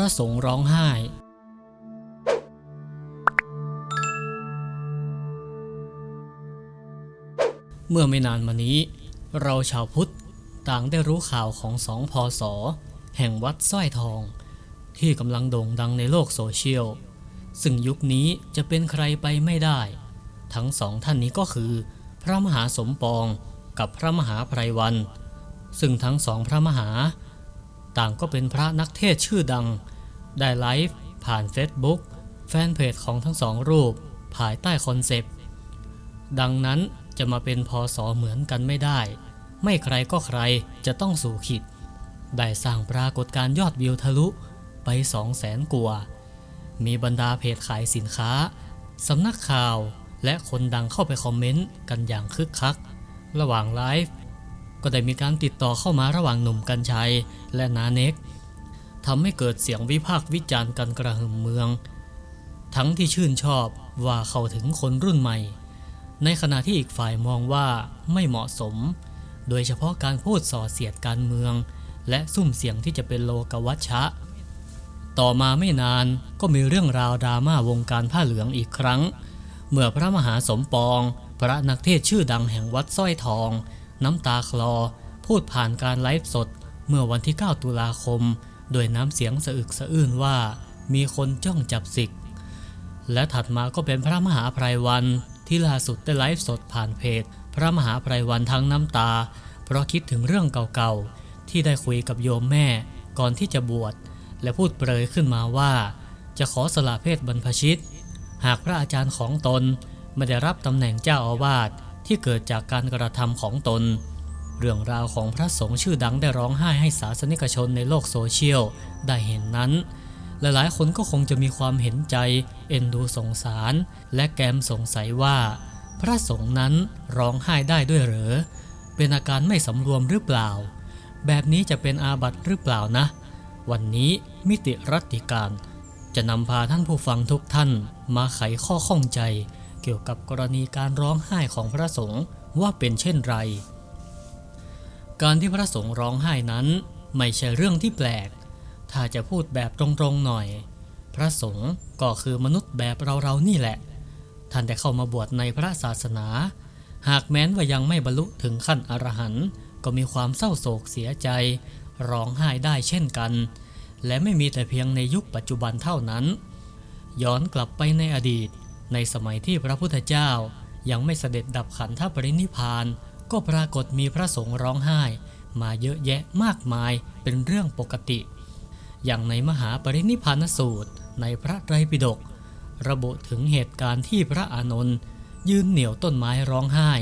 ระสงฆ์ร้องไห้ เมื่อไม่นานมานี้ เราชาวพุทธต่างได้รู้ข่าวของสองพอสอแห่งวัดสร้อยทอง ที่กำลังโด่งดังในโลกโซเชียล ซึ่งยุคนี้จะเป็นใครไปไม่ได้ ทั้งสองท่านนี้ก็คือ พระมหาสมปองกับพระมหาไพรวัน ซึ่งทั้งสองพระมหา ต่างก็เป็นพระนักเทศชื่อดัง ได้ไลฟ์ผ่าน Facebook แฟนเพจของทั้งสองรูป ภายใต้คอนเซปต์ ดังนั้นจะมาเป็นพอสอเหมือนกันไม่ได้ ไม่ใครก็ใครจะต้องสู่ขิด ได้สร้างปรากฏการณ์ยอดวิวทะลุไป2 0 0แสนกว่า มีบรรดาเพจขายสินค้า สำนักข่าวและคนดังเข้าไปคอมเมนต์กันอย่างคึกคัก ระหว่างไลฟ์ก็ได้มีการติดต่อเข้ามาระหว่างหนุ่มกัญชัยและนาเน็ก ทำให้เกิดเสียงวิพากษ์วิจารณ์กันกระหึ่มเมือง ทั้งที่ชื่นชอบว่าเข้าถึงคนรุ่นใหม่ ในขณะที่อีกฝ่ายมองว่าไม่เหมาะสม โดยเฉพาะการพูดส่อเสียดการเมือง และซุ่มเสียงที่จะเป็นโลกวัชชะ ต่อมาไม่นานก็มีเรื่องราวดราม่าวงการผ้าเหลืองอีกครั้ง เมื่อพระมหาสมปอง พระนักเทศชื่อดังแห่งวัดสร้อยทอง น้ำตาคลอ พูดผ่านการไลฟ์สด เมื่อวันที่ 9 ตุลาคม ด้วยน้ำเสียงสะอึกสะอื้นว่ามีคนจ้องจับสิก และถัดมาก็เป็นพระมหาไพรวันที่ล่าสุดได้ไลฟ์สดผ่านเพจ พระมหาไพรวันทั้งน้ำตา เพราะคิดถึงเรื่องเก่าๆ ที่ได้คุยกับโยมแม่ก่อนที่จะบวช และพูดเปรยขึ้นมาว่า จะขอสละเพศบรรพชิต หากพระอาจารย์ของตนไม่ได้รับตำแหน่งเจ้าอาวาสที่เกิดจากการกระทำของตน เรื่องราวของพระสงฆ์ชื่อดังได้ร้องไห้ให้ศาสนิกชนในโลกโซเชียลได้เห็นนั้น หลายๆ คนก็คงจะมีความเห็นใจ เอ็นดูสงสาร และแกมสงสัยว่า พระสงฆ์นั้นร้องไห้ได้ด้วยหรือ เป็นอาการไม่สำรวมหรือเปล่า แบบนี้จะเป็นอาบัติหรือเปล่านะ วันนี้มิติรัติการจะนำพาท่านผู้ฟังทุกท่านมาไขข้อข้องใจ เกี่ยวกับกรณีการร้องไห้ของพระสงฆ์ว่าเป็นเช่นไร การที่พระสงฆ์ร้องไห้นั้นไม่ใช่เรื่องที่แปลก ถ้าจะพูดแบบตรงๆหน่อย พระสงฆ์ก็คือมนุษย์แบบเราๆนี่แหละ ท่านได้เข้ามาบวชในพระศาสนา หากแม้นว่ายังไม่บรรลุถึงขั้นอรหันต์ก็มีความเศร้าโศกเสียใจ ร้องไห้ได้เช่นกัน และไม่มีแต่เพียงในยุคปัจจุบันเท่านั้น ย้อนกลับไปในอดีต ในสมัยที่พระพุทธเจ้ายังไม่เสด็จดับขันธปรินิพพาน ก็ปรากฏมีพระสงฆ์ร้องไห้ มาเยอะแยะมากมายเป็นเรื่องปกติ อย่างในมหาปรินิพานสูตรในพระไตรปิฎกระบุถึงเหตุการณ์ที่พระอานนท์ยืนเหนี่ยวต้นไม้ร้องไห้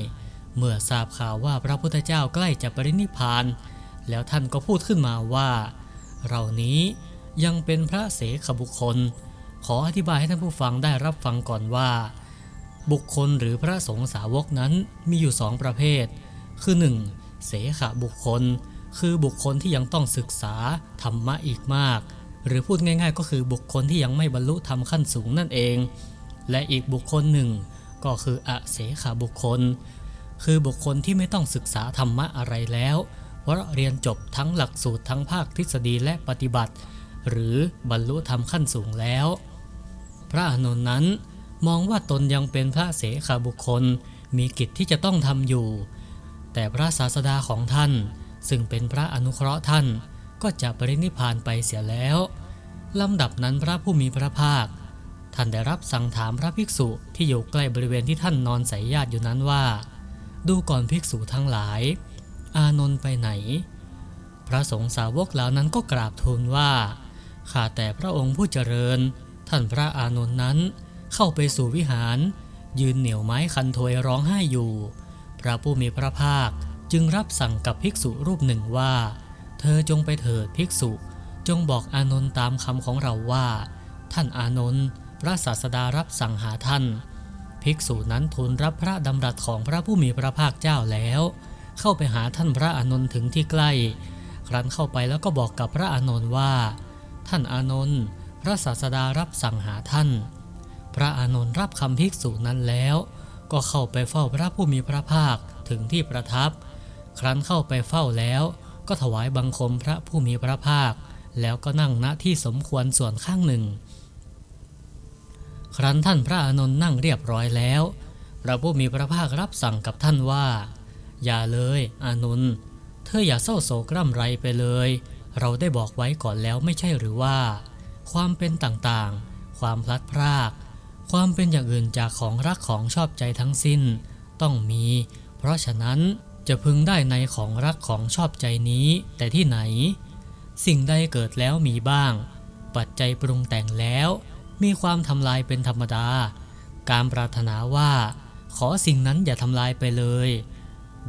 เมื่อทราบข่าวว่าพระพุทธเจ้าใกล้จะปรินิพพาน แล้วท่านก็พูดขึ้นมาว่า เรานี้ยังเป็นพระเสขบุคคล ขออธิบายให้ท่านผู้ฟังได้รับฟังก่อนว่า บุคคลหรือพระสงฆ์สาวกนั้นมีอยู่สองประเภท คือ 1. เสขบุคคล คือบุคคลที่ยังต้องศึกษาธรรมะอีกมาก หรือพูดง่ายๆ ก็คือบุคคลที่ยังไม่บรรลุธรรมขั้นสูงนั่นเอง และอีกบุคคลหนึ่ง ก็คืออเสขบุคคล คือบุคคลที่ไม่ต้องศึกษาธรรมะอะไรแล้ว เพราะเรียนจบทั้งหลักสูตรทั้งภาคทฤษฎีและปฏิบัติ หรือบรรลุธรรมขั้นสูงแล้ว พระอานนนั้น มองว่าตนยังเป็นพระเสขาบุคคล มีกิจที่จะต้องทำอยู่ แต่พระศาสดาของท่าน ซึ่งเป็นพระอนุเคราะห์ท่านก็จะปรินิพพานไปเสียแล้วลำดับนั้นพระผู้มีพระภาค ท่านได้รับสั่งถามพระภิกษุที่อยู่ใกล้บริเวณที่ท่านนอนใส่ญาติอยู่นั้นว่า ดูก่อนภิกษุทั้งหลาย อานนท์ไปไหน พระสงฆ์สาวกเหล่านั้นก็กราบทูลว่าข้าแต่พระองค์ผู้เจริญ ท่านพระอานนท์นั้น เข้าไปสู่วิหาร ยืนเหนียวไม้คันถวยร้องไห้อยู่ พระผู้มีพระภาคจึงรับสั่งกับภิกษุรูปหนึ่งว่า เธอจงไปเถิดภิกษุ จงบอกอานนท์ตามคำของเราว่า ท่านอานนท์พระศาสดารับสั่งหาท่าน ภิกษุนั้นทูลรับพระดำรัสของพระผู้มีพระภาคเจ้าแล้ว เข้าไปหาท่านพระอานนท์ถึงที่ใกล้ ครั้นเข้าไปแล้วก็บอกกับพระอานนท์ว่า ท่านอานนท์พระศาสดารับสั่งหาท่าน พระอานนท์รับคำภิกษุนั้นแล้ว ก็เข้าไปเฝ้าพระผู้มีพระภาคถึงที่ประทับ ครั้นเข้าไปเฝ้าแล้ว ก็ถวายบังคมพระผู้มีพระภาค แล้วก็นั่งณที่สมควรส่วนข้างหนึ่ง ครั้นท่านพระอานนท์นั่งเรียบร้อยแล้ว พระผู้มีพระภาครับสั่งกับท่านว่า อย่าเลยอานนท์เธออย่าเศร้าโศกร่ำไรไปเลย เราได้บอกไว้ก่อนแล้วไม่ใช่หรือว่า ความเป็นต่างๆ ความพลัดพราก ความเป็นอย่างอื่นจากของรักของชอบใจทั้งสิ้น ต้องมี เพราะฉะนั้นจะพึงได้ในของรักของชอบใจนี้ แต่ที่ไหน สิ่งใดเกิดแล้วมีบ้าง ปัจจัยปรุงแต่งแล้ว มีความทำลายเป็นธรรมดา การปรารถนาว่า ขอสิ่งนั้นอย่าทำลายไปเลย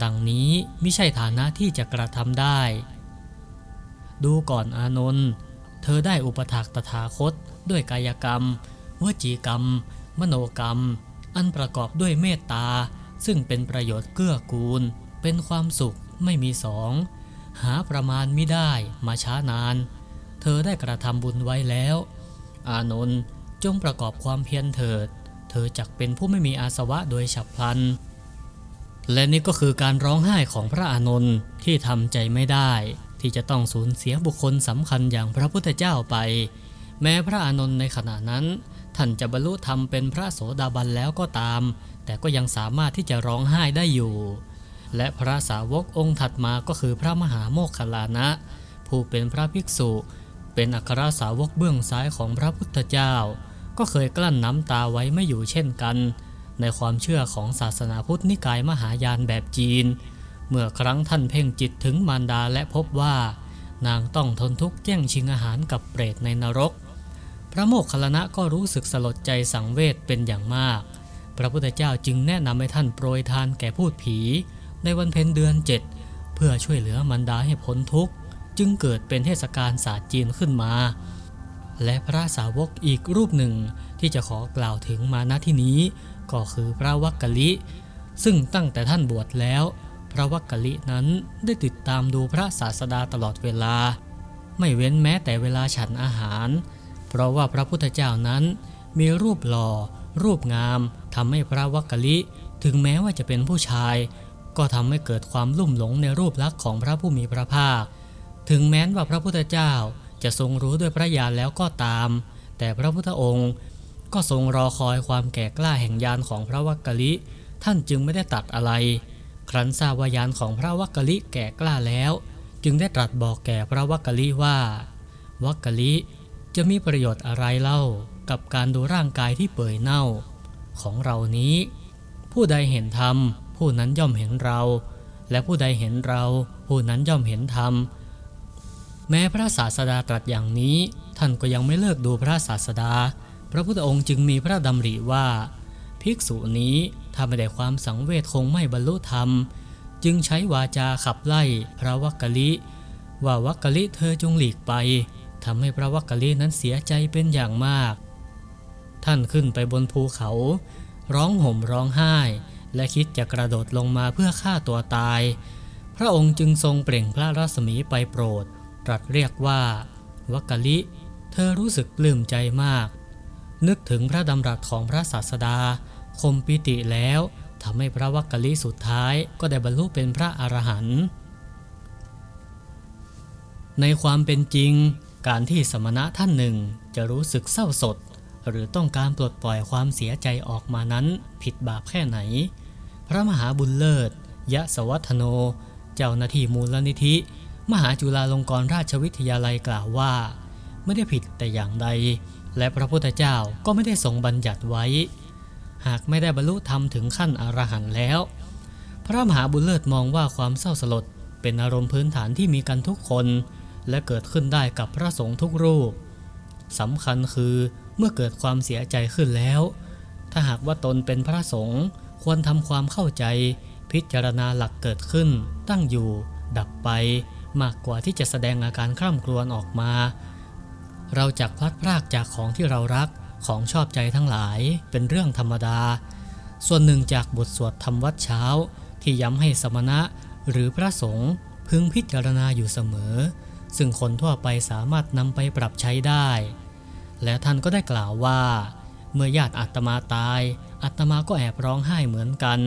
ดังนี้ไม่ใช่ฐานะที่จะกระทำได้ ดูก่อนอานนท์เธอได้อุปถากตถาคตด้วยกายกรรม วจีกรรม มโนกรรม อันประกอบด้วยเมตตา ซึ่งเป็นประโยชน์เกื้อกูล เป็นความสุขไม่มีสอง หาประมาณไม่ได้มาช้านาน เธอได้กระทำบุญไว้แล้ว อานนท์จงประกอบความเพียรเถิด เธอจักเป็นผู้ไม่มีอาสวะโดยฉับพลัน และนี่ก็คือการร้องไห้ของพระอานนท์ที่ทำใจไม่ได้ ที่จะต้องสูญเสียบุคคลสำคัญอย่างพระพุทธเจ้าไป แม้พระอานนท์ในขณะนั้น ท่านจะบรรลุธรรมเป็นพระโสดาบันแล้วก็ตาม แต่ก็ยังสามารถที่จะร้องไห้ได้อยู่ และพระสาวกองค์ถัดมาก็คือพระมหาโมคคัลลานะ ผู้เป็นพระภิกษุ เป็นอัครสาวกเบื้องซ้ายของพระพุทธเจ้า ก็เคยกลั้นน้ำตาไว้ไม่อยู่เช่นกัน ในความเชื่อของศาสนาพุทธนิกายมหายานแบบจีน เมื่อครั้งท่านเพ่งจิตถึงมารดาและพบว่า นางต้องทนทุกข์แย่งชิงอาหารกับเปรตในนรก พระโมคคัลลนะก็รู้สึกสลดใจสังเวชเป็นอย่างมาก พระพุทธเจ้าจึงแนะนำให้ท่านโปรยทานแก่พูดผี ในวันเพ็ญเดือนเจ็ดเพื่อช่วยเหลือมารดาให้พ้นทุกข์ จึงเกิดเป็นเทศกาลศาสตร์จีนขึ้นมา และพระสาวกอีกรูปหนึ่งที่จะขอกล่าวถึงมาณที่นี้ ก็คือพระวักกะลิ ซึ่งตั้งแต่ท่านบวชแล้ว พระวักกะลินั้นได้ติดตามดูพระศาสดาตลอดเวลา ไม่เว้นแม้แต่เวลาฉันอาหาร เพราะว่าพระพุทธเจ้านั้นมีรูปหล่อ รูปงามทำให้พระวักกะลิ ถึงแม้ว่าจะเป็นผู้ชาย ก็ทำให้เกิดความลุ่มหลงในรูปลักษณ์ของพระผู้มีพระภาค ถึงแม้ว่าพระพุทธเจ้าจะทรงรู้ด้วยพระญาณแล้วก็ตาม แต่พระพุทธองค์ก็ทรงรอคอยความแก่กล้าแห่งญาณของพระวักกะลิ ท่านจึงไม่ได้ตัดอะไร ครั้นทราบว่ายานของพระวักกะลิแก่กล้าแล้ว จึงได้ตรัสบอกแก่พระวักกะลิว่า วักกะลิ จะมีประโยชน์อะไรเล่ากับการดูร่างกายที่เปื่อยเน่า ของเรานี้ ผู้ใดเห็นธรรม ผู้นั้นย่อมเห็นเรา และผู้ใดเห็นเรา ผู้นั้นย่อมเห็นธรรม แม้พระศาสดาตรัสอย่างนี้ ท่านก็ยังไม่เลิกดูพระศาสดา พระพุทธองค์จึงมีพระดำริว่า ภิกษุนี้ถ้าไม่ได้ความสังเวชคงไม่บรรลุธรรม จึงใช้วาจาขับไล่พระวักกะลิ ว่าวักกะลิเธอจงหลีกไป ทำให้พระวักกะลินั้นเสียใจเป็นอย่างมาก ท่านขึ้นไปบนภูเขา ร้องห่มร้องไห้ และคิดจะกระโดดลงมาเพื่อฆ่าตัวตาย พระองค์จึงทรงเปล่งพระรัศมีไปโปรด ตรัสเรียกว่า วักกะลิ เธอรู้สึกปลื้มใจมาก นึกถึงพระดำรัสของพระศาสดา คมปิติแล้วทำให้พระวักกะลิสุดท้ายก็ได้บรรลุเป็นพระอรหันต์ในความเป็นจริง การที่สมณะท่านหนึ่งจะรู้สึกเศร้าสด หรือต้องการปลดปล่อยความเสียใจออกมานั้นผิดบาปแค่ไหน พระมหาบุญเลิศ ยะสวัฒโน เจ้าหน้าที่มูลนิธิ มหาจุฬาลงกรณราชวิทยาลัยกล่าวว่า ไม่ได้ผิดแต่อย่างใด และพระพุทธเจ้าก็ไม่ได้ทรงบัญญัติไว้ หากไม่ได้บรรลุธรรมถึงขั้นอรหันต์แล้ว พระมหาบุญเลิศมองว่าความเศร้าสลดเป็นอารมณ์พื้นฐานที่มีกันทุกคน และเกิดขึ้นได้กับพระสงฆ์ทุกรูปสำคัญคือเมื่อเกิดความเสียใจขึ้นแล้ว ถ้าหากว่าตนเป็นพระสงฆ์ควรทำความเข้าใจ พิจารณาหลักเกิดขึ้น ตั้งอยู่ ดับไปมากกว่าที่จะแสดงอาการคร่ำครวญออกมา เราจักพลัดพรากจากของที่เรารักของชอบใจทั้งหลายเป็นเรื่องธรรมดา ส่วนหนึ่งจากบทสวดธรรมวัดเช้า ที่ย้ำให้สมณะหรือพระสงฆ์พึงพิจารณาอยู่เสมอ ซึ่งคนทั่วไปสามารถนำไปปรับใช้ได้ และท่านก็ได้กล่าวว่า เมื่อญาติอาตมาตายอาตมาก็แอบร้องไห้เหมือนกัน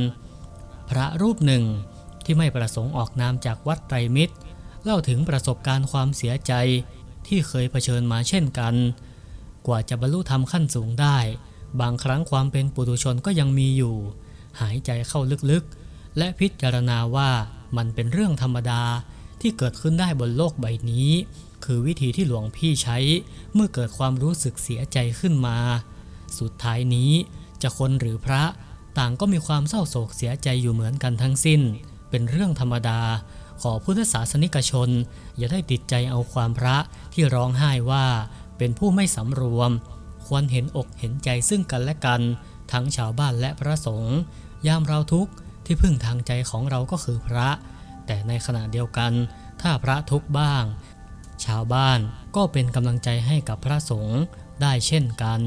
พระรูปหนึ่งที่ไม่ประสงค์ออกนามจากวัดไตรมิตร เล่าถึงประสบการณ์ความเสียใจที่เคยเผชิญมาเช่นกัน กว่าจะบรรลุธรรมขั้นสูงได้ บางครั้งความเป็นปุถุชนก็ยังมีอยู่ หายใจเข้าลึกๆ และพิจารณาว่ามันเป็นเรื่องธรรมดา ที่เกิดขึ้นได้บนโลกใบนี้ คือวิธีที่หลวงพี่ใช้เมื่อเกิดความรู้สึกเสียใจขึ้นมา สุดท้ายนี้จะคนหรือพระต่างก็มีความเศร้าโศกเสียใจอยู่เหมือนกันทั้งสิ้น เป็นเรื่องธรรมดา ขอพุทธศาสนิกชน อย่าได้ติดใจเอาความพระที่ร้องไห้ว่าเป็นผู้ไม่สำรวม ควรเห็นอกเห็นใจซึ่งกันและกัน ทั้งชาวบ้านและพระสงฆ์ยามเราทุกข์ที่พึ่งทางใจของเราก็คือพระ แต่ในขณะเดียวกัน ถ้าพระทุกบ้าง ชาวบ้านก็เป็นกำลังใจให้กับพระสงฆ์ได้เช่นกัน